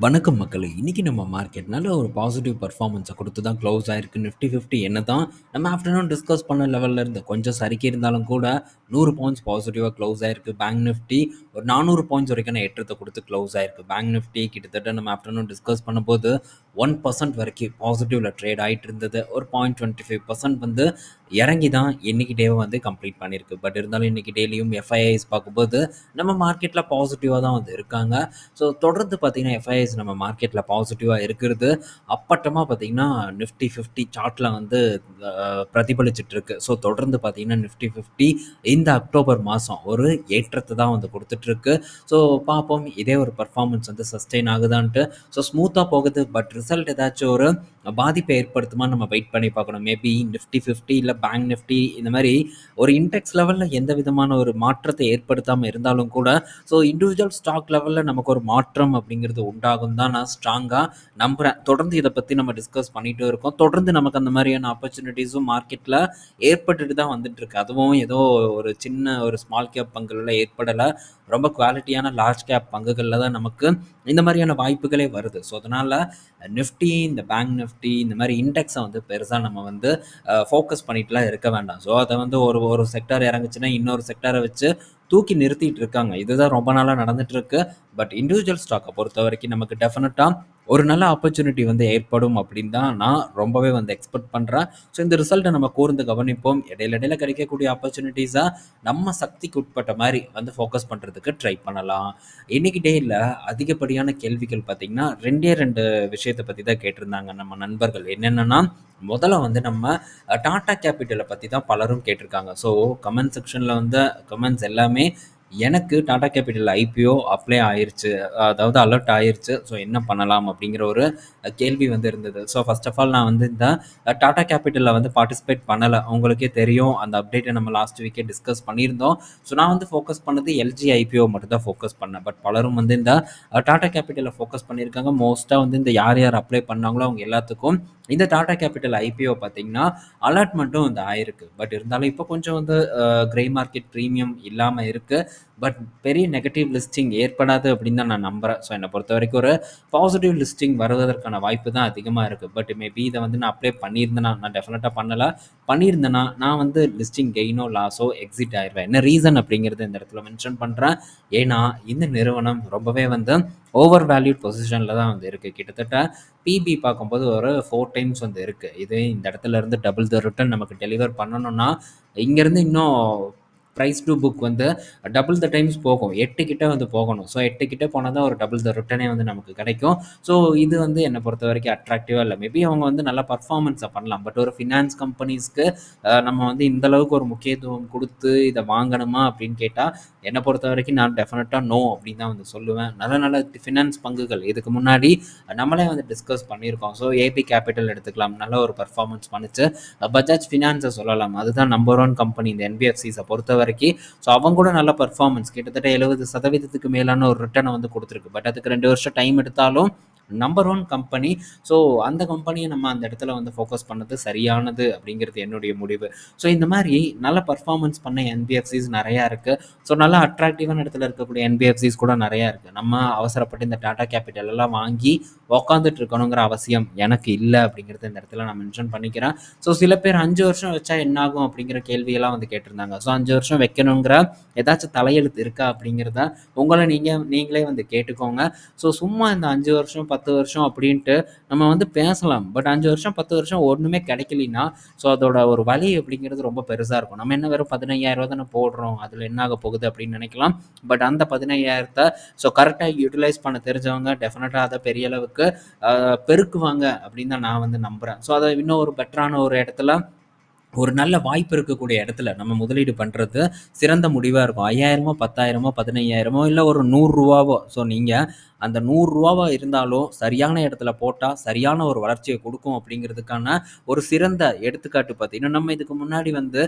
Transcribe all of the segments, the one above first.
வணக்கம் மக்களே! இன்றைக்கி நம்ம மார்க்கெட் நல்ல ஒரு பாசிட்டிவ் பர்ஃபார்மன்ஸை கொடுத்து தான் க்ளோஸ் ஆயிருக்கு. நிஃப்டி 50 என்னதான் நம்ம ஆஃப்டர்நூன் டிஸ்கஸ் பண்ண லெவல்ல இருந்து கொஞ்சம் சறுக்கி இருந்தாலும் கூட நூறு பாயிண்ட்ஸ் பாசிட்டிவாக க்ளோஸ் ஆயிருக்கு. பேங்க் நிஃப்டி ஒரு 400 பாயிண்ட்ஸ் நான் ஏற்றத்தை கொடுத்து க்ளோஸ் ஆயிருக்கு. பேங்க் நிஃப்டி கிட்டத்தட்ட நம்ம ஆஃப்டர்நூன் டிஸ்கஸ் பண்ணும்போது ஒன் பர்சன்ட் வரைக்கும் பாசிட்டிவ்ல ட்ரேட் ஆகிட்டு இருந்தது. ஒரு 0.25% வந்து இறங்கி தான் இன்னைக்கு டேவை வந்து கம்ப்ளீட் பண்ணியிருக்கு. பட் இருந்தாலும் இன்னைக்கு டேலியும் எஃப்ஐஐஸ் பார்க்கும்போது நம்ம மார்க்கெட்டில் பாசிட்டிவாக தான் வந்து இருக்காங்க. ஸோ தொடர்ந்து பார்த்தீங்கன்னா, எஃப்ஐஐஸ் நம்ம மார்க்கெட்டில் பாசிட்டிவாக இருக்கிறது அப்பட்டமாக பார்த்தீங்கன்னா, நிஃப்டி ஃபிஃப்டி சார்ட்டில் வந்து அ பிரதிபலிச்சுட்டு இருக்கு. ஸோ தொடர்ந்து பார்த்தீங்கன்னா, நிஃப்டி 50 இந்த அக்டோபர் மாதம் ஒரு ஏற்றத்தை தான் வந்து கொடுத்துட்டு இருக்கு ஸோ பார்ப்போம் இதே ஒரு பெர்ஃபார்மன்ஸ் வந்து சஸ்டெயின் ஆகுதான்ட்டு. ஸோ ஸ்மூத்தாக போகுது. பட் ரிசல்ட் ஏதாச்சும் ஒரு பாதிப்பை ஏற்படுத்துமான்னு நம்ம வெயிட் பண்ணி பார்க்கணும். மேபி நிஃப்டி ஃபிஃப்டி இல்லை பேங்க் நிஃப்டி இந்த மாதிரி ஒரு இன்டெக்ஸ் லெவலில் எந்த விதமான ஒரு மாற்றத்தை ஏற்படுத்தாமல் இருந்தாலும் கூட, ஸோ இண்டிவிஜுவல் ஸ்டாக் லெவலில் நமக்கு ஒரு மாற்றம் அப்படிங்கிறது உண்டாகும் தான் நான் ஸ்ட்ராங்காக நம்புகிறேன் தொடர்ந்து இதை பற்றி நம்ம டிஸ்கஸ் பண்ணிகிட்டே இருக்கோம். தொடர்ந்து நமக்கு அந்த மாதிரியான ஆப்பர்ச்சுனிட்டீஸும் மார்க்கெட்டில் ஏற்பட்டுட்டு தான் வந்துட்டுருக்கு. அதுவும் ஏதோ ஒரு சின்ன ஒரு ஸ்மால் கேப் பங்குகளில் ஏற்படலை ரொம்ப குவாலிட்டியான லார்ஜ் கேப் பங்குகளில் தான் நமக்கு இந்த மாதிரியான வாய்ப்புகளே வருது. ஸோ அதனால நிஃப்டி, இந்த பேங்க் நிஃப்டி இந்த மாதிரி இண்டெக்ஸை வந்து பெருசாக நம்ம வந்து ஃபோக்கஸ் பண்ணிட்டுலாம் இருக்க வேண்டாம். ஸோ அதை வந்து ஒரு ஒரு செக்டார் இறங்குச்சுன்னா, இன்னொரு செக்டரை வச்சு தூக்கி நிறுத்திட்டு இருக்காங்க. இதுதான் ரொம்ப நாளாக நடந்துட்டு இருக்கு பட் இண்டிவிஜுவல் ஸ்டாகை பொறுத்த வரைக்கும் நமக்கு டெஃபினட்டாக ஒரு நல்ல ஆப்பர்ச்சுனிட்டி வந்து ஏற்படும் அப்படின்னு தான் நான் ரொம்பவே வந்து எக்ஸ்பெக்ட் பண்ணுறேன் ஸோ இந்த ரிசல்ட்டை நம்ம கூர்ந்து கவனிப்போம். இடையில இடையில கிடைக்கக்கூடிய ஆப்பர்ச்சுனிட்டிஸாக நம்ம சக்திக்கு உட்பட்ட மாதிரி வந்து ஃபோக்கஸ் பண்ணுறதுக்கு ட்ரை பண்ணலாம். இன்னைக்கு டேல அதிகப்படியான கேள்விகள் பார்த்தீங்கன்னா, 2டே 2 விஷயத்த பத்தி தான் கேட்டிருந்தாங்க நம்ம நண்பர்கள். என்னென்னன்னா, முதல்ல வந்து நம்ம டாடா கேபிட்டலை பற்றி தான் பலரும் கேட்டிருக்காங்க. ஸோ கமெண்ட் செக்ஷன்ல வந்து கமெண்ட்ஸ் எல்லாமே எனக்கு டாடா கேபிட்டல் ஐபிஓ அப்ளை ஆயிருச்சு. அதாவது அலர்ட் ஆயிருச்சு. ஸோ என்ன பண்ணலாம் அப்படிங்கிற ஒரு கேள்வி வந்து இருந்தது. ஸோ ஃபர்ஸ்ட் ஆஃப் ஆல் நான் வந்து இந்த டாடா கேபிட்டலில் வந்து பார்ட்டிசிபேட் பண்ணலை அவங்களுக்கே தெரியும் அந்த அப்டேட்டை நம்ம லாஸ்ட் வீக்கே டிஸ்கஸ் பண்ணியிருந்தோம். ஸோ நான் வந்து ஃபோக்கஸ் பண்ணது எல்ஜி ஐபிஓ மட்டும் தான் ஃபோக்கஸ் பண்ணேன். பட் பலரும் வந்து இந்த டாடா கேபிட்டலில் ஃபோக்கஸ் பண்ணியிருக்காங்க. மோஸ்ட்டாக வந்து இந்த யார் யார் அப்ளை பண்ணாங்களோ அவங்க எல்லாத்துக்கும் இந்த டாடா கேபிட்டல் ஐபிஓ பார்த்தீங்கன்னா, அலாட்மெண்ட்டும் வந்து ஆயிருக்கு. பட் இருந்தாலும் இப்போ கொஞ்சம் வந்து கிரே மார்க்கெட் ப்ரீமியம் இல்லாமல் இருக்குது பட் பெரிய நெகட்டிவ் லிஸ்டிங் ஏற்படாது அப்படின்னு தான் நான் நம்புகிறேன் ஸோ என்னை பொறுத்த வரைக்கும் ஒரு பாசிட்டிவ் லிஸ்டிங் வருவதற்கான வாய்ப்பு தான் அதிகமாக இருக்குது பட் மேபி இதை வந்து நான் அப்ளை பண்ணியிருந்தேனா, நான் டெஃபினட்டாக பண்ணலை. பண்ணியிருந்தேன்னா நான் வந்து லிஸ்டிங் கெயினோ, லாஸோ எக்ஸிட் ஆயிடுவேன் என்ன ரீசன் அப்படிங்கிறது இந்த இடத்துல மென்ஷன் பண்ணுறேன் ஏன்னா, இந்த நிறுவனம் ரொம்பவே வந்து ஓவர் வேல்யூட் பொசிஷனில் தான் வந்து இருக்குது கிட்டத்தட்ட பிபி பார்க்கும்போது ஒரு ஃபோர் டைம்ஸ் வந்து இருக்குது இதே இந்த இடத்துல இருந்து டபுள் த ரிட்டர்ன் நமக்கு டெலிவர் பண்ணணும்னா, இங்கேருந்து இன்னும் ப்ரைஸ் டூ புக் வந்து டபுள் த டைம்ஸ் போகும். எட்டு கிட்டே வந்து போகணும். ஸோ எட்டு கிட்டே போனால் தான் ஒரு டபுள் த ரிட்டனே வந்து நமக்கு கிடைக்கும். ஸோ இது வந்து என்னை பொறுத்த வரைக்கும் அட்ராக்டிவாக இல்லை மேபி அவங்க வந்து நல்ல பர்ஃபார்மன்ஸை பண்ணலாம். பட் ஒரு ஃபினான்ஸ் கம்பெனிஸ்க்கு நம்ம வந்து இந்த அளவுக்கு ஒரு முக்கியத்துவம் கொடுத்து இதை வாங்கணுமா அப்படின்னு கேட்டால் என்னை பொறுத்த வரைக்கும் நான் டெஃபினட்டாக நோ அப்படின்னு தான் வந்து சொல்லுவேன். நல்ல நல்ல ஃபினான்ஸ் பங்குகள் இதுக்கு முன்னாடி நம்மளே வந்து டிஸ்கஸ் பண்ணியிருக்கோம். ஸோ ஏபி கேபிட்டல் எடுத்துக்கலாம். நல்ல ஒரு பர்ஃபார்மன்ஸ் பண்ணிச்சு பஜாஜ் ஃபினான்ஸை சொல்லலாம். அதுதான் நம்பர் ஒன் கம்பெனி இந்த என்பிஎஃப்சிஸை பொறுத்த வரைக்கும் இறக்கி ஸோ அவங்க கூட நல்ல பர்ஃபார்மன்ஸ் கிட்டத்தட்ட 70% மேலான ஒரு ரிட்டர்னை வந்து கொடுத்துருக்கு. பட் அதுக்கு ரெண்டு வருஷம் டைம் எடுத்தாலும் நம்பர் ஒன் கம்பெனி. ஸோ அந்த கம்பெனியை நம்ம அந்த இடத்துல வந்து ஃபோக்கஸ் பண்ணது சரியானது அப்படிங்கிறது என்னுடைய முடிவு. ஸோ இந்த மாதிரி நல்ல பர்ஃபார்மன்ஸ் பண்ண என்பிஎஃப்சிஸ் நிறையா இருக்குது ஸோ நல்லா அட்ராக்டிவான இடத்துல இருக்கக்கூடிய என்பிஎஃப்சிஸ் கூட நிறையா இருக்குது நம்ம அவசரப்பட்டு இந்த டாடா கேபிட்டல் எல்லாம் வாங்கி உக்காந்துட்டு இருக்கணுங்கிற அவசியம் எனக்கு இல்லை அப்படிங்கிறத இந்த இடத்துல நான் மென்ஷன் பண்ணிக்கிறேன். ஸோ சில பேர் அஞ்சு வருஷம் வச்சா என்னாகும் அப்படிங்கிற கேள்வியெல்லாம் வந்து கேட்டிருந்தாங்க. ஸோ அஞ்சு வருஷம் வைக்கணுங்கிற ஏதாச்சும் தலையெழுத்து இருக்கா அப்படிங்கிறத உங்களை நீங்கள் நீங்களே வந்து கேட்டுக்கோங்க. ஸோ சும்மா இந்த அஞ்சு வருஷம், 10 வருஷம் அப்படின்ட்டு நம்ம வந்து பேசலாம். பட் அஞ்சு வருஷம், 10 வருஷம் ஒன்றுமே கிடைக்கலனா ஸோ அதோட ஒரு வலி அப்படிங்கிறது ரொம்ப பெருசாக இருக்கும். நம்ம என்ன வெறும் பதினையாயிரம் தானே போடுறோம். அதில் என்ன ஆக போகுது அப்படின்னு நினைக்கலாம். பட் அந்த 15,000த்த ஸோ கரெக்டாக யூட்டிலைஸ் பண்ண தெரிஞ்சவங்க டெஃபினட்டாக அதை பெரிய அளவுக்கு பெருக்குவாங்க அப்படின்னு தான் நான் வந்து நம்புகிறேன் ஸோ அதை இன்னும் ஒரு பெட்டரான ஒரு இடத்துல ஒரு நல்ல வாய்ப்பு இருக்கக்கூடிய இடத்துல நம்ம முதலீடு பண்ணுறது சிறந்த முடிவாக இருக்கும். ஐயாயிரமோ பத்தாயிரமோ பதினையாயிரமோ இல்லை ஒரு நூறுரூவாவோ ஸோ நீங்கள் அந்த நூறுரூவாவாக இருந்தாலும் சரியான இடத்துல போட்டால் சரியான ஒரு வளர்ச்சியை கொடுக்கும் அப்படிங்கிறதுக்கான ஒரு சிறந்த எடுத்துக்காட்டு பார்த்தீங்கன்னா, நம்ம இதுக்கு முன்னாடி வந்து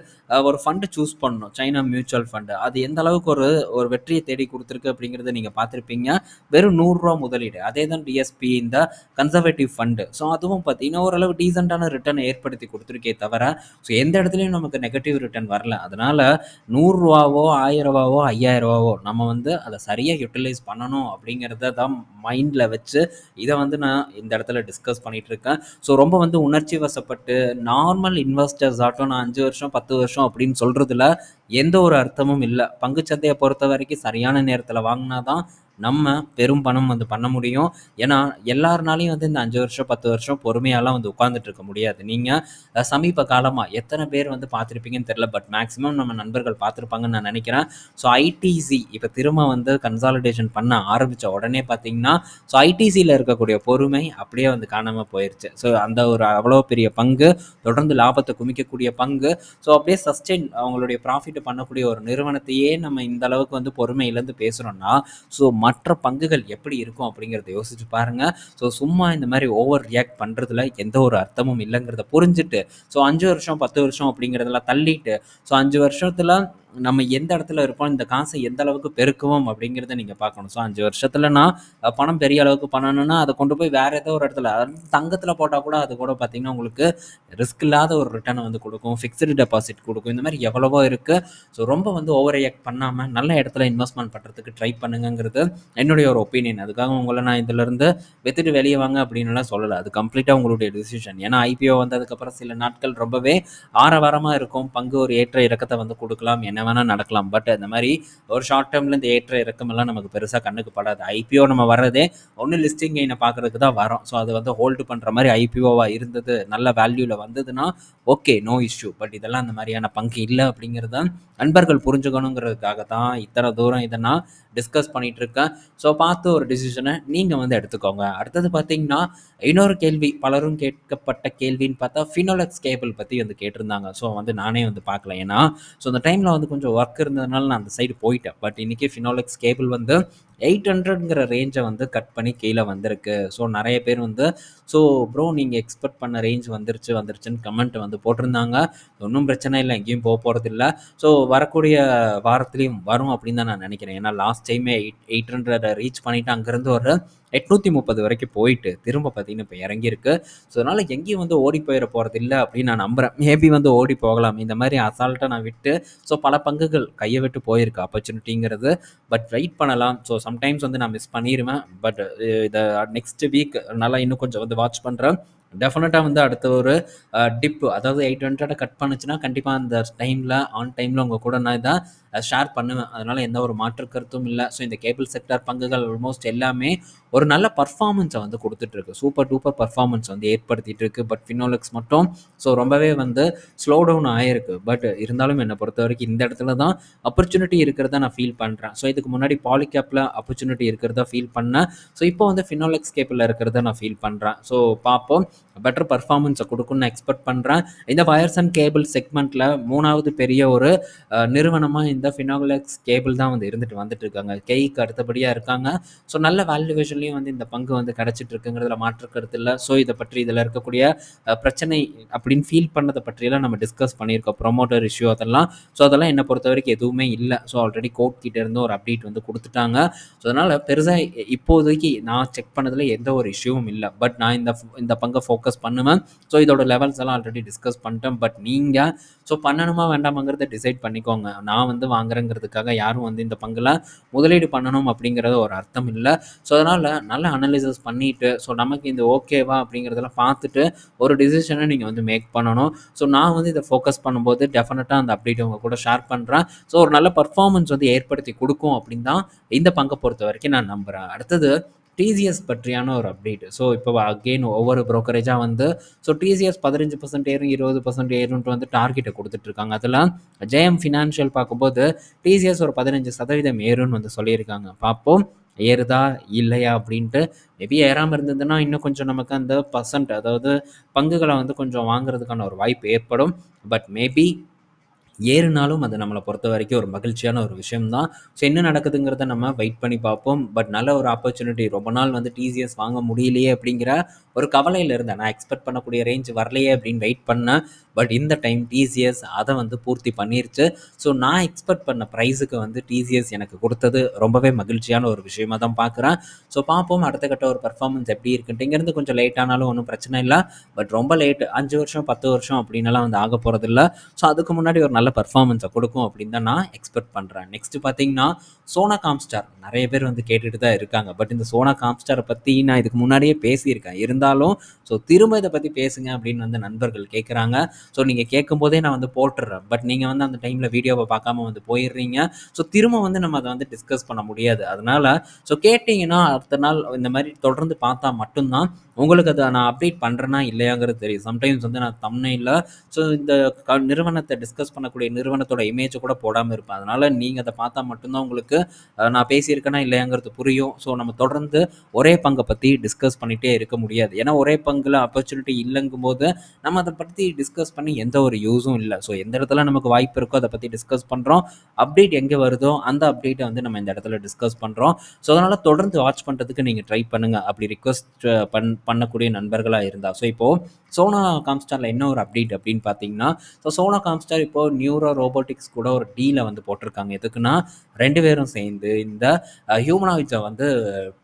ஒரு ஃபண்டு சூஸ் பண்ணோம். சைனா மியூச்சுவல் ஃபண்டு அது எந்த அளவுக்கு ஒரு ஒரு வெற்றியை தேடி கொடுத்துருக்கு அப்படிங்கிறத நீங்கள் பார்த்துருப்பீங்க வெறும் நூறுரூவா முதலீடு. அதே தான் டிஎஸ்பி இந்த கன்சர்வேட்டிவ் ஃபண்டு ஸோ அதுவும் பார்த்தீங்கன்னா, ஓரளவு டீசெண்டான ரிட்டர்னை ஏற்படுத்தி கொடுத்துருக்கே தவிர, ஸோ எந்த இடத்துலையும் நமக்கு நெகட்டிவ் ரிட்டர்ன் வரல. அதனால் நூறுரூவாவோ ஆயிரம் ரூபாவோ ஐயாயிரம் ரூபாவோ நம்ம வந்து அதை சரியாக யுட்டிலைஸ் பண்ணணும் அப்படிங்கிறத தான் மைண்டில் வச்சு இதை வந்து நான் இந்த இடத்துல டிஸ்கஸ் பண்ணிகிட்டு இருக்கேன் ஸோ ரொம்ப வந்து உணர்ச்சி வசப்பட்டு நார்மல் இன்வெஸ்டர்ஸ் ஆட்டும் நான் அஞ்சு வருஷம் பத்து வருஷம் அப்படின்னு சொல்கிறதுல எந்த ஒரு அர்த்தமும் இல்லை. பங்குச்சந்தையை பொறுத்த வரைக்கும் சரியான நேரத்தில் வாங்கினா தான் நம்ம பெரும் பணம் வந்து பண்ண முடியும். ஏன்னா எல்லாருனாலையும் வந்து இந்த அஞ்சு வருஷம் பத்து வருஷம் பொறுமையாலாம் வந்து உட்காந்துட்டு இருக்க முடியாது. நீங்கள் சமீப காலமாக எத்தனை பேர் வந்து பார்த்துருப்பீங்கன்னு தெரில பட் மேக்ஸிமம் நம்ம நண்பர்கள் பார்த்துருப்பாங்கன்னு நான் நினைக்கிறேன். ஸோ ஐடிசி இப்போ திரும்ப வந்து கன்சாலிடேஷன் பண்ண ஆரம்பித்த உடனே பார்த்தீங்கன்னா ஸோ ஐடிசியில் இருக்கக்கூடிய பொறுமை அப்படியே வந்து காணாமல் போயிடுச்சு ஸோ அந்த ஒரு அவ்வளோ பெரிய பங்கு தொடர்ந்து லாபத்தை குமிக்கக்கூடிய பங்கு ஸோ அப்படியே சஸ்டெயின் அவங்களுடைய ப்ராஃபிட் பண்ணக்கூடிய ஒரு நிறுவனத்தையே நம்ம இந்த அளவுக்கு வந்து பொறுமையிலேருந்து பேசுகிறோன்னா ஸோ மற்ற பங்குகள் எப்படி இருக்கும் அப்படிங்கிறத யோசிச்சு பாருங்கள் ஸோ சும்மா இந்த மாதிரி ஓவர் ரியாக்ட் பண்ணுறதுல எந்த ஒரு அர்த்தமும் இல்லைங்கிறத புரிஞ்சுட்டு ஸோ அஞ்சு வருஷம் பத்து வருஷம் அப்படிங்கிறதெல்லாம் தள்ளிட்டு ஸோ அஞ்சு வருஷத்தில் நம்ம எந்த இடத்துல இருப்போம் இந்த காசை எந்த அளவுக்கு பெருக்குவோம் அப்படிங்கிறத நீங்கள் பார்க்கணும். ஸோ அஞ்சு வருஷத்தில் நான் பணம் பெரிய அளவுக்கு பண்ணணும்னா அதை கொண்டு போய் வேறு ஏதோ ஒரு இடத்துல அதாவது தங்கத்தில் போட்டால் கூட அது கூட பார்த்திங்கன்னா உங்களுக்கு ரிஸ்க் இல்லாத ஒரு ரிட்டர்னை வந்து கொடுக்கும். ஃபிக்ஸ்டு டெபாசிட் கொடுக்கும். இந்த மாதிரி எவ்வளவோ இருக்குது ஸோ ரொம்ப வந்து ஓவர் ரியாக்ட் பண்ணாமல் நல்ல இடத்துல இன்வெஸ்ட்மெண்ட் பண்ணுறதுக்கு ட்ரை பண்ணுங்கிறது என்னுடைய ஒரு ஒப்பீனியன் அதுக்காக உங்களை நான் இதிலிருந்து வித்துட்டு வெளியே வாங்க அப்படின்னுலாம் சொல்லலை. அது கம்ப்ளீட்டாக உங்களுடைய டிசிஷன் ஏன்னா ஐபிஓ வந்ததுக்கப்புறம் சில நாட்கள் ரொம்பவே ஆரவாரமாக இருக்கும். பங்கு ஒரு ஏற்ற இறக்கத்தை வந்து கொடுக்கலாம். என்ன வேணால் நடக்கலாம். பட் இந்த மாதிரி ஒரு ஷார்ட் டேர்மில் இந்த ஏற்ற இறக்கமெல்லாம் நமக்கு பெருசாக கண்ணுக்கு படாது. ஐபிஓ நம்ம வர்றதே ஒன்று லிஸ்டிங் கெயினை பார்க்குறதுக்கு தான் வரோம். ஸோ அது வந்து ஹோல்டு பண்ணுற மாதிரி ஐபிஓவாக இருந்தது நல்ல வேல்யூவில் வந்ததுன்னா ஓகே நோ இஷ்யூ பட் இதெல்லாம் அந்த மாதிரியான பங்கு இல்லை அப்படிங்கிறத நண்பர்கள் புரிஞ்சுக்கணுங்கிறதுக்காக தான் இத்தனை தூரம் இதெல்லாம் டிஸ்கஸ் பண்ணிகிட்ருக்கேன் ஸோ பார்த்து ஒரு டிசிஷனை நீங்கள் வந்து எடுத்துக்கோங்க. அடுத்தது பார்த்தீங்கன்னா இன்னொரு கேள்வி பலரும் கேட்கப்பட்ட கேள்வின்னு பார்த்தா ஃபினோலெக்ஸ் கேபிள் பற்றி வந்து கேட்டிருந்தாங்க. ஸோ வந்து நானே வந்து பார்க்கல. ஏன்னா ஸோ அந்த டைமில் வந்து கொஞ்சம் ஒர்க் இருந்ததுனால நான் அந்த சைடு போயிட்டேன். பட் இன்றைக்கி ஃபினோலெக்ஸ் கேபிள் வந்து எயிட் ஹண்ட்ரட்ங்கிற ரேஞ்சை வந்து கட் பண்ணி கீழே வந்திருக்கு. ஸோ நிறைய பேர் வந்து ஸோ ப்ரோ நீங்கள் எக்ஸ்பெக்ட் பண்ண ரேஞ்ச் வந்துருச்சு வந்துருச்சுன்னு கமெண்ட் வந்து போட்டிருந்தாங்க. ஒன்றும் பிரச்சனை இல்லை எங்கேயும் போக போகிறது இல்லை. ஸோ வரக்கூடிய வாரத்துலேயும் வரும் அப்படின்னு தான் நான் நினைக்கிறேன். ஏன்னா லாஸ்ட் டைமே எயிட் எயிட் ஹண்ட்ரட் ரீச் பண்ணிவிட்டு அங்கேருந்து ஒரு எட்நூற்றி முப்பது வரைக்கும் போயிட்டு திரும்ப பார்த்தீங்கன்னா இப்போ இறங்கியிருக்கு. ஸோ அதனால் எங்கேயும் வந்து ஓடி போயிட போகிறது இல்லை அப்படின்னு நான் நம்புகிறேன் மேபி வந்து ஓடி போகலாம். இந்த மாதிரி அசால்ட்டாக நான் விட்டு ஸோ பல பங்குகள் கையை விட்டு போயிருக்கு ஆப்பர்ச்சுனிட்டிங்கிறது பட் வெயிட் பண்ணலாம். ஸோ சம்டைம்ஸ் வந்து நான் மிஸ் பண்ணிடுவேன் பட் இதை நெக்ஸ்ட் வீக் நல்லா இன்னும் கொஞ்சம் வந்து வாட்ச் பண்ணுறேன் டெஃபினட்டாக வந்து அடுத்த ஒரு டிப்பு அதாவது எயிட் ஹண்ட்ரடை கட் பண்ணுச்சுன்னா கண்டிப்பாக அந்த டைமில் ஆன் டைமில் உங்கள் கூட நான் இதை ஷேர் பண்ணுவேன். அதனால் எந்த ஒரு மாற்று கருத்தும் இல்லை. ஸோ இந்த கேபிள் செக்டர் பங்குகள் ஆல்மோஸ்ட் எல்லாமே ஒரு நல்ல பர்ஃபார்மன்ஸை வந்து கொடுத்துட்ருக்கு சூப்பர் டூப்பர் பர்ஃபார்மன்ஸ் வந்து ஏற்படுத்திட்டு இருக்கு பட் ஃபினோலெக்ஸ் மட்டும் ஸோ ரொம்பவே வந்து ஸ்லோ டவுன் ஆகிருக்கு பட் இருந்தாலும் என்னை பொறுத்த வரைக்கும் இந்த இடத்துல தான் ஆப்பர்ச்சுனிட்டி இருக்கிறத நான் ஃபீல் பண்ணுறேன் ஸோ இதுக்கு முன்னாடி பாலிகேப்பில் ஆப்பர்ச்சுனிட்டி இருக்கிறதா ஃபீல் பண்ணேன். ஸோ இப்போ வந்து ஃபினோலெக்ஸ் கேப்பில் இருக்கிறத நான் ஃபீல் பண்ணுறேன் ஸோ பார்ப்போம். பெட்டர் பர்ஃபார்மன்ஸை கொடுக்கும்னு எக்ஸ்பெக்ட் பண்ணுறேன் இந்த வயர்ஸ் அண்ட் கேபிள் செக்மெண்ட்டில் மூணாவது பெரிய ஒரு நிறுவனமாக இந்த ஃபினோலெக்ஸ் கேபிள் தான் வந்து இருந்துட்டு வந்துட்டு இருக்காங்க. கெய்க்கு அடுத்தபடியாக இருக்காங்க. ஸோ நல்ல வேல்யூவேஷன்லேயும் வந்து இந்த பங்கு வந்து கிடச்சிட்டு இருக்குங்கிறதுல மாற்று கருத்து இல்லை. ஸோ இதை பற்றி இதில் இருக்கக்கூடிய பிரச்சனை அப்படின்னு ஃபீல் பண்ணதை பற்றியெல்லாம் நம்ம டிஸ்கஸ் பண்ணியிருக்கோம். ப்ரொமோட்டர் இஷ்யூ அதெல்லாம். ஸோ அதெல்லாம் என்னை பொறுத்த வரைக்கும் எதுவுமே இல்லை. ஸோ ஆல்ரெடி கோர்ட் கிட்ட இருந்து ஒரு அப்டேட் வந்து கொடுத்துட்டாங்க. ஸோ அதனால் பெருசாக இப்போதைக்கு நான் செக் பண்ணதில் எந்த ஒரு இஷ்யூவும் இல்லை. பட் நான் இந்த இந்த பங்கை ஃபோக்கஸ் பண்ணுவேன். ஸோ இதோட லெவல்ஸ் எல்லாம் ஆல்ரெடி டிஸ்கஸ் பண்ணிட்டேன். பட் நீங்கள் ஸோ பண்ணணுமா வேண்டாமாங்கிறத டிசைட் பண்ணிக்கோங்க. நான் வந்து வாங்குறேங்கிறதுக்காக யாரும் வந்து இந்த பங்கில் முதலீடு பண்ணணும் அப்படிங்கிறது ஒரு அர்த்தம் இல்லை. ஸோ அதனால் நல்ல அனலைசஸ் பண்ணிவிட்டு ஸோ நமக்கு இந்த ஓகேவா அப்படிங்கிறதெல்லாம் பார்த்துட்டு ஒரு டிசிஷனை நீங்கள் வந்து மேக் பண்ணணும். ஸோ நான் வந்து இதை ஃபோக்கஸ் பண்ணும்போது டெஃபினட்டாக அந்த அப்டேட் உங்கள் கூட ஷேர் பண்ணுறேன் ஸோ ஒரு நல்ல பர்ஃபார்மன்ஸ் வந்து ஏற்படுத்தி கொடுக்கும் அப்படின்னு தான் இந்த பங்கை பொறுத்த வரைக்கும் நான் நம்புகிறேன் அடுத்தது டிசிஎஸ் பற்றியான ஒரு அப்டேட் ஸோ இப்போ அகெயின் ஒவ்வொரு ப்ரோக்கரேஜாக வந்து ஸோ டிசிஎஸ் பதினஞ்சு பர்சன்ட் ஏறும் இருபது பர்சன்ட் ஏறும்ட்டு வந்து டார்கெட்டை கொடுத்துட்ருக்காங்க அதில் ஜெயம் ஃபினான்ஷியல் பார்க்கும்போது டிசிஎஸ் ஒரு பதினஞ்சு சதவீதம் ஏறும்னு வந்து சொல்லியிருக்காங்க. பார்ப்போம் ஏறுதா இல்லையா அப்படின்ட்டு. மேபி ஏறாமல் இருந்ததுன்னா இன்னும் கொஞ்சம் நமக்கு அந்த பர்சன்ட் அதாவது பங்குகளை வந்து கொஞ்சம் வாங்குறதுக்கான ஒரு வாய்ப்பு ஏற்படும். பட் மேபி ஏறுனாலும் அது நம்மளை பொறுத்த வரைக்கும் ஒரு மகிழ்ச்சியான ஒரு விஷயம்தான். ஸோ என்ன நடக்குதுங்கிறத நம்ம வெயிட் பண்ணி பார்ப்போம். பட் நல்ல ஒரு ஆப்பர்ச்சுனிட்டி ரொம்ப நாள் வந்து டிசிஎஸ் வாங்க முடியலையே அப்படிங்கிற ஒரு கவலையில் இருந்தேன். நான் எக்ஸ்பெக்ட் பண்ணக்கூடிய ரேஞ்ச் வரலையே அப்படின்னு வெயிட் பண்ணேன். பட் இந்த டைம் டிசிஎஸ் அதை வந்து பூர்த்தி பண்ணிருச்சு. ஸோ நான் எக்ஸ்பெக்ட் பண்ண ப்ரைஸுக்கு வந்து டிசிஎஸ் எனக்கு கொடுத்தது ரொம்பவே மகிழ்ச்சியான ஒரு விஷயமா தான் பார்க்குறேன். ஸோ பார்ப்போம் அடுத்த கட்ட ஒரு பர்ஃபார்மன்ஸ் எப்படி இருக்குன்ட்டு. இங்கேருந்து கொஞ்சம் லேட் ஆனாலும் ஒன்றும் பிரச்சனை இல்லை. பட் ரொம்ப லேட் அஞ்சு வருஷம் பத்து வருஷம் அப்படின்னலாம் வந்து ஆக போகிறதில்ல ஸோ அதுக்கு முன்னாடி ஒரு நல்ல பர்ஃபார்மன்ஸை கொடுக்கும் அப்படின்னு தான் நான் எக்ஸ்பெக்ட் பண்ணுறேன் நெக்ஸ்ட் பார்த்தீங்கன்னா சோனா காம்ஸ்டார் நிறைய பேர் வந்து கேட்டுட்டு தான் இருக்காங்க. பட் இந்த சோனா காம்ஸ்டாரை பற்றி நான் இதுக்கு முன்னாடியே பேசியிருக்கேன். இருந்தாலும் ஸோ திரும்ப இதை பற்றி பேசுங்க அப்படின்னு வந்து நண்பர்கள் கேட்குறாங்க ஸோ நீங்கள் கேட்கும்போதே நான் வந்து போட்டுடுறேன் பட் நீங்கள் வந்து அந்த டைமில் வீடியோவை பார்க்காம வந்து போயிடுறீங்க. ஸோ திரும்ப வந்து நம்ம அதை வந்து டிஸ்கஸ் பண்ண முடியாது. அதனால் ஸோ கேட்டிங்கன்னா அடுத்த நாள் இந்த மாதிரி தொடர்ந்து பார்த்தா மட்டும்தான் உங்களுக்கு அதை நான் அப்டேட் பண்ணுறேன்னா இல்லையாங்கிறது தெரியும். சம்டைம்ஸ் வந்து நான் தம்னையில் ஸோ இந்த க நிறுவனத்தை டிஸ்கஸ் பண்ணக்கூடிய நிறுவனத்தோட இமேஜை கூட போடாமல் இருப்பேன். அதனால் நீங்கள் அதை பார்த்தா மட்டும்தான் உங்களுக்கு நான் பேசியிருக்கேனா இல்லையாங்கிறது புரியும். ஸோ நம்ம தொடர்ந்து ஒரே பங்கை பற்றி டிஸ்கஸ் பண்ணிகிட்டே இருக்க முடியாது. ஏன்னா ஒரே பங்கில் ஆப்பர்ச்சுனிட்டி இல்லைங்கும் போது நம்ம அதை பற்றி டிஸ்கஸ் பண்ணி எந்த ஒரு யூஸும் இல்லை. ஸோ எந்த இடத்துல நமக்கு வாய்ப்பு இருக்கோ அதை பற்றி டிஸ்கஸ் பண்ணுறோம் அப்டேட் எங்கே வருதோ அந்த அப்டேட்டை வந்து நம்ம இந்த இடத்துல டிஸ்கஸ் பண்ணுறோம் ஸோ அதனால் தொடர்ந்து வாட்ச் பண்ணுறதுக்கு நீங்கள் ட்ரை பண்ணுங்கள் அப்படி ரிக்வஸ்ட் பண் பண்ணக்கூடிய நண்பர்களாக இருந்தால் ஸோ இப்போது சோனா காம்ஸ்டாரில் என்ன ஒரு அப்டேட் அப்படின்னு பார்த்தீங்கன்னா ஸோ சோனா காம்ஸ்டார் இப்போது நியூரோ ரோபோட்டிக்ஸ் கூட ஒரு டீலை வந்து போட்டிருக்காங்க. எதுக்குன்னா ரெண்டு பேரும் சேர்ந்து இந்த ஹியூமனாய்ட்ஸை வந்து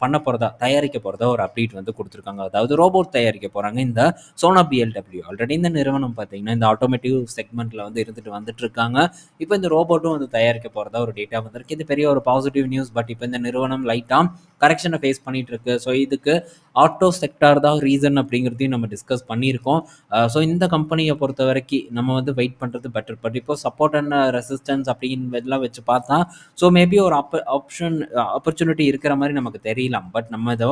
பண்ண போகிறதா தயாரிக்க போகிறதா ஒரு அப்டேட் வந்து கொடுத்துருக்காங்க. அதாவது ரோபோட் தயாரிக்க போகிறாங்க இந்த சோனா பிஎல்டபிள்யூ ஆல்ரெடி இந்த நிறுவனம் பார்த்தீங்கன்னா இந்த ஆட்டோமேட்டிவ் செக்மெண்ட்டில் வந்து இருந்துட்டு வந்துட்டு இருக்காங்க இப்போ இந்த ரோபோட்டும் வந்து தயாரிக்க போகிறதா ஒரு டேட்டா வந்திருக்கு. இது பெரிய ஒரு பாசிட்டிவ் நியூஸ் பட் இப்போ இந்த நிறுவனம் லைட்டாக கரெக்ஷனை ஃபேஸ் பண்ணிட்டு இருக்கு ஸோ இதுக்கு ஆட்டோ செக்டார் தான் ரீசன் அப்படிங்கிறதையும் நம்ம டிஸ்கஸ் பண்ணியிருக்கோம். Uh, ஸோ இந்த கம்பெனியை பொறுத்த வரைக்கும் நம்ம வந்து வெயிட் பண்ணுறது பெட்டர் பட் இப்போ சப்போர்ட் அண்ட் ரெசிஸ்டன்ஸ் அப்படின்னு வச்சு பார்த்தா ஸோ மேபி ஒரு ஆப்ப ஆப்ஷன் ஆப்பர்ச்சுனிட்டி இருக்கிற மாதிரி நமக்கு தெரியலாம். பட் நம்ம இதை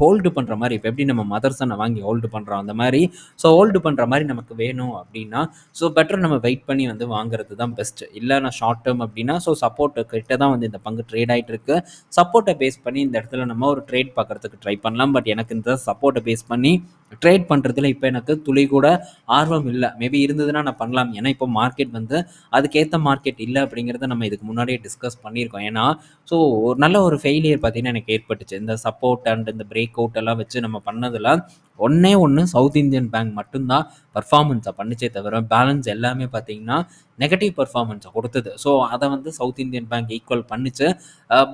ஹோல்டு பண்ணுற மாதிரி இப்போ எப்படி நம்ம மதர்சனை வாங்கி ஹோல்டு பண்ணுறோம் அந்த மாதிரி ஸோ ஹோல்டு பண்ணுற மாதிரி நமக்கு வேணும் அப்படின்னா ஸோ பெட்டர் நம்ம வெயிட் பண்ணி வந்து வாங்குறது தான் பெஸ்ட்டு இல்லை நான் ஷார்ட் டேர்ம் அப்படின்னா ஸோ சப்போர்ட் கிட்ட தான் வந்து இந்த பங்கு ட்ரேட் ஆகிட்டு இருக்கு. சப்போர்ட்டை பேஸ் பண்ணி இந்த இடத்துல நம்ம ஒரு ட்ரேட் பார்க்குறதுக்கு ட்ரை பண்ணலாம். பட் எனக்கு இந்த சப்போர்ட்டை பேஸ் பண்ணி ட்ரேட் பண்ணுறதுல இப்போ எனக்கு துளி கூட ஆர்வம் இல்லை. மேபி இருந்ததுன்னா நான் பண்ணலாம். ஏன்னா இப்போ மார்க்கெட் வந்து அதுக்கேற்ற மார்க்கெட் இல்லை அப்படிங்கிறத நம்ம இதுக்கு முன்னாடியே டிஸ்கஸ் பண்ணியிருக்கோம். ஏன்னா ஸோ ஒரு நல்ல ஒரு ஃபெயிலியர் பார்த்தீங்கன்னா எனக்கு ஏற்பட்டுச்சு. இந்த சப்போர்ட் அண்ட் இந்த பிரேக் அவுட் எல்லாம் வச்சு நம்ம பண்ணதெல்லாம் ஒன்றே ஒன்று சவுத் இந்தியன் பேங்க் மட்டும்தான் பர்ஃபார்மன்ஸை பண்ணிச்சே தவிர பேலன்ஸ் எல்லாமே பார்த்தீங்கன்னா நெகட்டிவ் பர்ஃபார்மன்ஸை கொடுத்தது. ஸோ அதை வந்து சவுத் இந்தியன் பேங்க் ஈக்குவல் பண்ணிச்சு.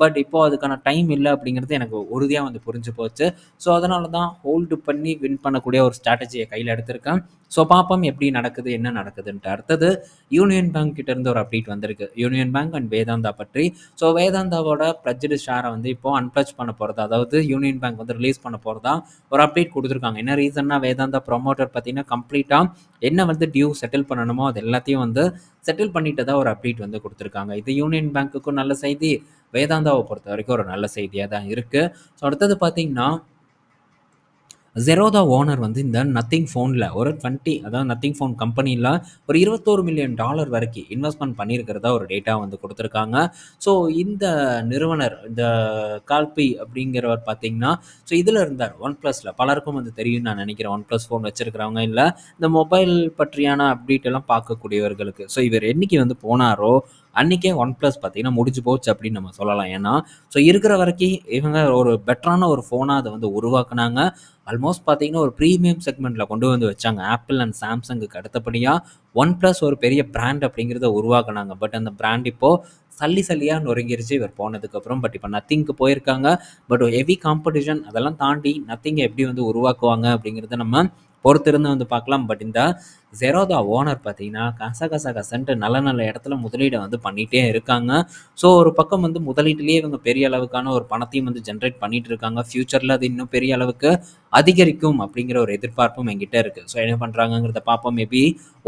பட் இப்போது அதுக்கான டைம் இல்லை அப்படிங்கிறது எனக்கு உறுதியாக வந்து புரிஞ்சு போச்சு. ஸோ அதனால தான் ஹோல்டு பண்ணி வின் பண்ணக்கூடிய ஒரு ஸ்ட்ராட்டஜியை கையில் எடுத்திருக்கேன். ஸோ பார்ப்போம் எப்படி நடக்குது என்ன நடக்குதுன்ட்டு. அடுத்தது யூனியன் பேங்க் கிட்ட இருந்து ஒரு அப்டேட் வந்திருக்கு. யூனியன் பேங்க் அண்ட் வேதாந்தா பற்றி. ஸோ வேதாந்தாவோட ப்ரஜ்டு ஷேரை வந்து இப்போ அன்பிளச் பண்ண போகிறதா அதாவது யூனியன் பேங்க் வந்து ரிலீஸ் பண்ண போகிறதா ஒரு அப்டேட் கொடுத்துருக்காங்க. என்ன ரீசன்னா வேதாந்தா ப்ரொமோட்டர் பார்த்தீங்கன்னா கம்ப்ளீட்டாக என்ன வந்து டியூ செட்டில் பண்ணணுமோ அது எல்லாத்தையும் வந்து செட்டில் பண்ணிட்டு தான் ஒரு அப்டேட் வந்து கொடுத்துருக்காங்க. இது யூனியன் பேங்க்குக்கும் நல்ல செய்தி வேதாந்தாவை பொறுத்த வரைக்கும் ஒரு நல்ல செய்தியாக தான் இருக்குது ஸோ அடுத்தது பார்த்தீங்கன்னா ஜெரோதா ஓனர் வந்து இந்த நத்திங் ஃபோனில் ஒரு டுவெண்ட்டி அதாவது நத்திங் ஃபோன் கம்பெனியில் ஒரு இருபத்தோரு மில்லியன் டாலர் வரைக்கும் இன்வெஸ்ட்மெண்ட் பண்ணியிருக்கிறதா ஒரு டேட்டா வந்து கொடுத்துருக்காங்க. ஸோ இந்த நிறுவனர் இந்த கால்பி அப்படிங்கிறவர் பார்த்தீங்கன்னா ஸோ இதில் இருந்தார் ஒன் ப்ளஸில் பலருக்கும் வந்து தெரியும் நான் நினைக்கிறேன் ஒன் ப்ளஸ் ஃபோன் வச்சுருக்கிறவங்க இல்லை. இந்த மொபைல் பற்றியான அப்டேட் எல்லாம் பார்க்கக்கூடியவர்களுக்கு. ஸோ இவர் என்னைக்கு வந்து போனாரோ அன்றைக்கே ஒன் ப்ளஸ் பார்த்தீங்கன்னா முடிஞ்சு போச்சு அப்படின்னு நம்ம சொல்லலாம். ஏன்னா ஸோ இருக்கிற வரைக்கும் இவங்க ஒரு பெட்டரான ஒரு ஃபோனாக அதை வந்து உருவாக்குனாங்க. ஆல்மோஸ்ட் பார்த்தீங்கன்னா ஒரு ப்ரீமியம் செக்மெண்ட்டில் கொண்டு வந்து வச்சாங்க. ஆப்பிள் அண்ட் சாம்சங்குக்கு அடுத்தபடியாக ஒன் ப்ளஸ் ஒரு பெரிய பிராண்ட் அப்படிங்கிறத உருவாக்குனாங்க. பட் அந்த பிராண்ட் இப்போது சல்லி சல்லியாக நொறுங்கிருச்சு. இவர் போனதுக்கப்புறம் பட் இப்போ நத்திங்க்கு போயிருக்காங்க. பட் ஹெவி காம்படிஷன் அதெல்லாம் தாண்டி நத்திங்கை எப்படி வந்து உருவாக்குவாங்க அப்படிங்கிறத நம்ம பொறுத்திருந்து வந்து பார்க்கலாம். பட் இந்த ஜெரோதா ஓனர் பார்த்தீங்கன்னா கச கச கசன்ட்டு நல்ல நல்ல இடத்துல முதலீடை வந்து பண்ணிகிட்டே இருக்காங்க. ஸோ ஒரு பக்கம் வந்து முதலீட்டிலேயே இவங்க பெரிய அளவுக்கான ஒரு பணத்தையும் வந்து ஜென்ரேட் பண்ணிட்டு இருக்காங்க. ஃப்யூச்சரில் அது இன்னும் பெரிய அளவுக்கு அதிகரிக்கும் அப்படிங்கிற ஒரு எதிர்பார்ப்பும் என்கிட்ட இருக்குது ஸோ என்ன பண்ணுறாங்கங்கிறத பார்ப்போம். மேபி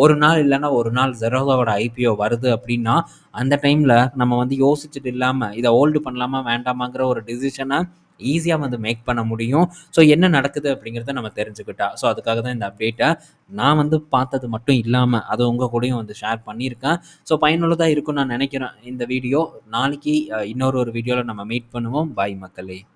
ஒரு நாள் இல்லைன்னா ஒரு நாள் ஜெரோதாவோட ஐபிஓ வருது அப்படின்னா அந்த டைமில் நம்ம வந்து யோசிச்சுட்டு இல்லாமல் இதை ஹோல்டு பண்ணலாமா வேண்டாமாங்கிற ஒரு டிசிஷனை ஈஸியாக வந்து மேக் பண்ண முடியும். ஸோ என்ன நடக்குது அப்படிங்கிறத நம்ம தெரிஞ்சுக்கிட்டா. ஸோ அதுக்காக தான் இந்த அப்டேட்டை நான் வந்து பார்த்தது மட்டும் இல்லாமல் அது உங்கள் கூடயும் வந்து ஷேர் பண்ணியிருக்கேன். ஸோ பயனுள்ளதாக இருக்கும்னு நான் நினைக்கிறேன். இந்த வீடியோ நாளைக்கு இன்னொரு ஒரு வீடியோவில் நம்ம மீட் பண்ணுவோம். பாய் மக்களே.